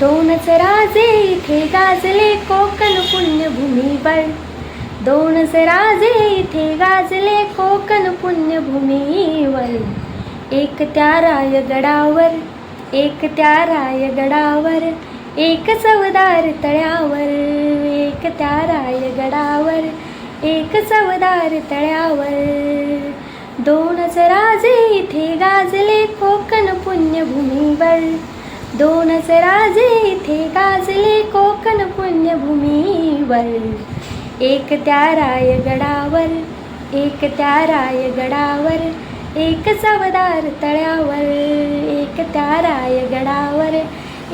दोनच राजे इथे गाजले कोकण पुण्यभूमीवर दोनच राजे इथे गाजले कोकण पुण्यभूमीवर एक त्या रायगडावर एक त्या रायगडावर एक चवदार तळ्यावर. एक त्या रायगडावर एक चवदार तळ्यावर. दोनच राजे इथे गाजले कोकण पुण्यभूमीवर दोनच राजे इथे गाजले कोकण पुण्यभूमीवर एक त्या रायगडावर एक त्या रायगडावर एक चवदार तळ्यावर. एक त्या रायगडावर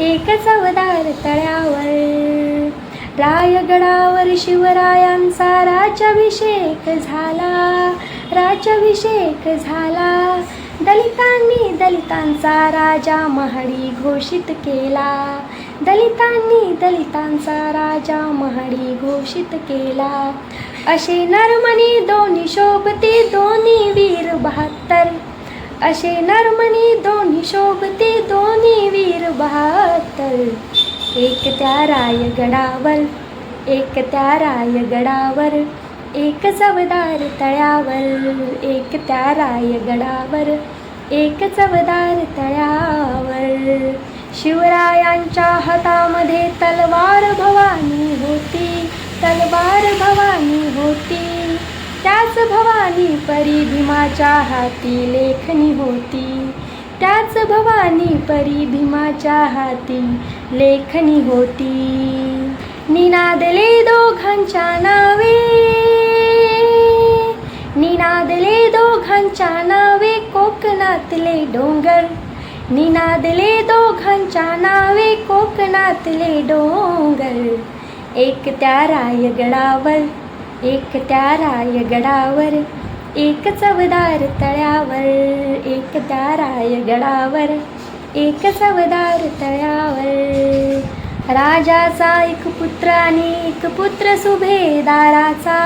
एक चवदार तळ्यावर. रायगडावर शिवरायांचा राज्याभिषेक झाला राज्याभिषेक झाला. दलितांनी दलितांचा राजा महाडी घोषित केला. दलितांनी दलितांचा राजा महाडी घोषित केला. असे नर्मणी दोन्ही शोभते दोन्ही वीर बहात्तर. असे नर्मणी दोन्ही शोभते दोन्ही वीर बहात्तर. एक त्या रायगडावर एक त्या रायगडावर. एक चवदार तळ्यावर एक त्या रायगडावर एक चवदार तळ्यावर. शिवरायांच्या हातामध्ये तलवार भवानी होती तलवार भवानी होती. त्याच भवानी परी भीमाच्या हाती लेखनी होती. त्याच भवानी परी भीमाच्या हाती लेखनी होती. निनादले दोघांच्या नावे दोघांच्या नावे कोकणातले डोंगर. निनादले दोघांच्या नावे कोकणातले डोंगर. एक त्या रायगडावर एक त्या रायगडावर एक चवदार तळ्यावर एक त्या रायगडावर एक चवदार तळ्यावर. राजाचा एक पुत्र आणि एक पुत्र सुभेदाराचा.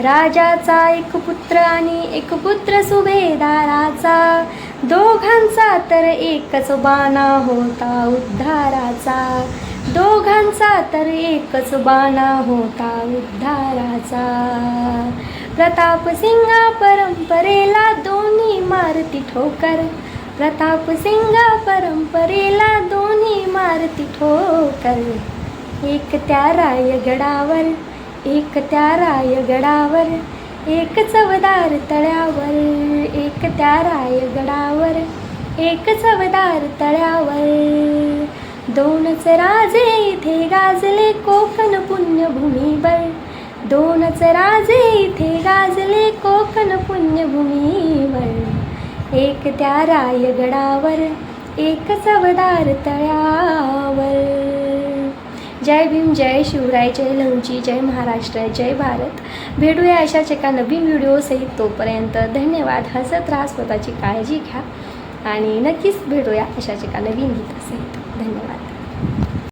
राजाचा एक पुत्र आणि एक पुत्र सुभेदाराचा दोघांचा तर एकच बाणा होता उद्धाराचा. दोघांचा तर एकच बाणा होता उद्धाराचा. प्रताप सिंगा परंपरेला दोन्ही मारती ठोकर. प्रताप सिंगा परंपरेला दोन्ही मारती ठोकर. एक त्या रायगडावर एक त्या रायगडावर एक चवदार तळ्यावर एक त्या रायगडावर एक चवदार तळ्यावर. दोनच राजे इथे गाजले कोकण पुण्यभूमीवर. दोनच राजे इथे गाजले कोकण पुण्यभूमीवर. एक त्या रायगडावर एक चवदार तळ्यावर. जय भीम जय शिवराय जय लहुजी जय महाराष्ट्र जय भारत. भेटूया अशाच एका नवीन व्हिडिओसहित तोपर्यंत धन्यवाद. हसत राहा स्वतःची काळजी घ्या आणि नक्कीच भेटूया अशाच एका नवीन गीतासहित. धन्यवाद.